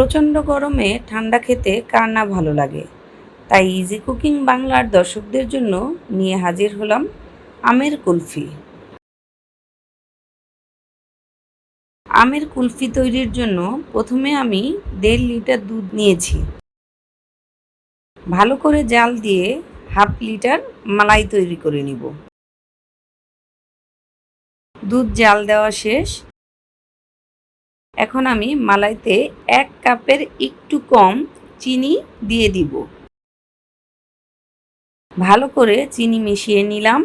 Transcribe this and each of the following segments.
প্রচণ্ড গরমে ঠান্ডা খেতে কার না ভালো লাগে। তাই ইজি কুকিং বাংলার দর্শকদের জন্য নিয়ে হাজির হলাম আমের কুলফি। আমের কুলফি তৈরির জন্য প্রথমে আমি দেড় লিটার দুধ নিয়েছি। ভালো করে জাল দিয়ে হাফ লিটার মালাই তৈরি করে নিব। দুধ জাল দেওয়া শেষ এখন আমি মালাইতে এক কাপের একটু কম চিনি দিয়ে দিব। ভালো করে চিনি মিশিয়ে নিলাম।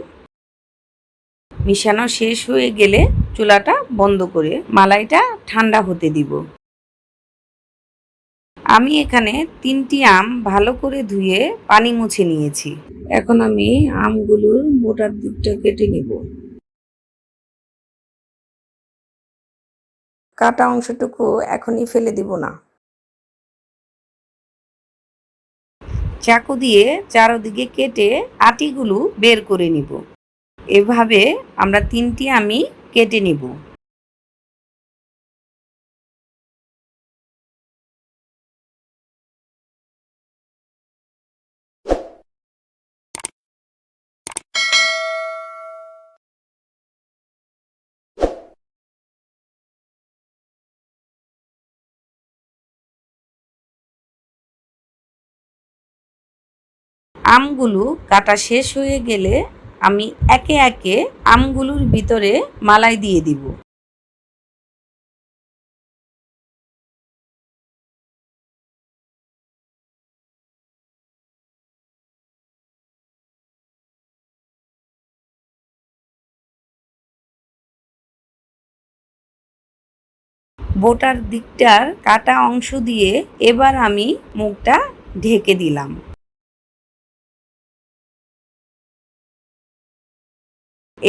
মিশানো শেষ হয়ে গেলে চুলাটা বন্ধ করে মালাইটা ঠান্ডা হতে দিব। আমি এখানে তিনটি আম ভালো করে ধুয়ে পানি মুছে নিয়েছি। এখন আমি আমগুলোর মোটার দিকটা কেটে নিব। কাটা অংশটুকু এখনই ফেলে দিব না। চাকু দিয়ে চারোদিকে কেটে আটিগুলো বের করে নিব। এভাবে আমরা তিনটি আমি কেটে নিব। আমগুলো কাটা শেষ হয়ে গেলে আমি একে একে আমগুলোর ভিতরে মালাই দিয়ে দিব। বোটার দিকটার কাটা অংশ দিয়ে এবার আমি মুখটা ঢেকে দিলাম।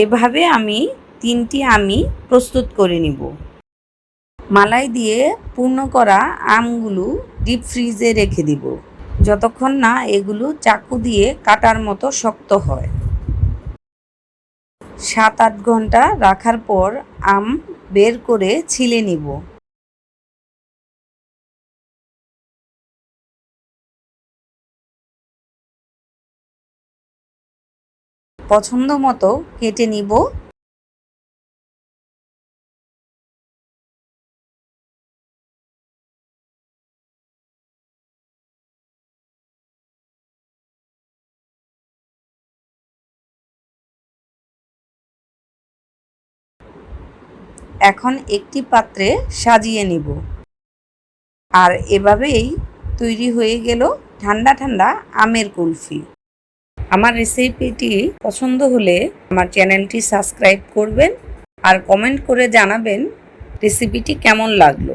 এভাবে আমি তিনটি আমি প্রস্তুত করে নিব। মালাই দিয়ে পূর্ণ করা আমগুলো ডিপ ফ্রিজে রেখে দিব। যতক্ষণ না এগুলো চাকু দিয়ে কাটার মতো শক্ত হয়। সাত আট ঘণ্টা রাখার পর আম বের করে ছিলে নিব। পছন্দ মতো কেটে নিব। এখন একটি পাত্রে সাজিয়ে নিব। আর এভাবেই তৈরি হয়ে গেল ঠান্ডা ঠান্ডা আমের কুলফি। আমার রেসিপিটি পছন্দ হলে আমার চ্যানেলটি সাবস্ক্রাইব করবেন আর কমেন্ট করে জানাবেন রেসিপিটি কেমন লাগল।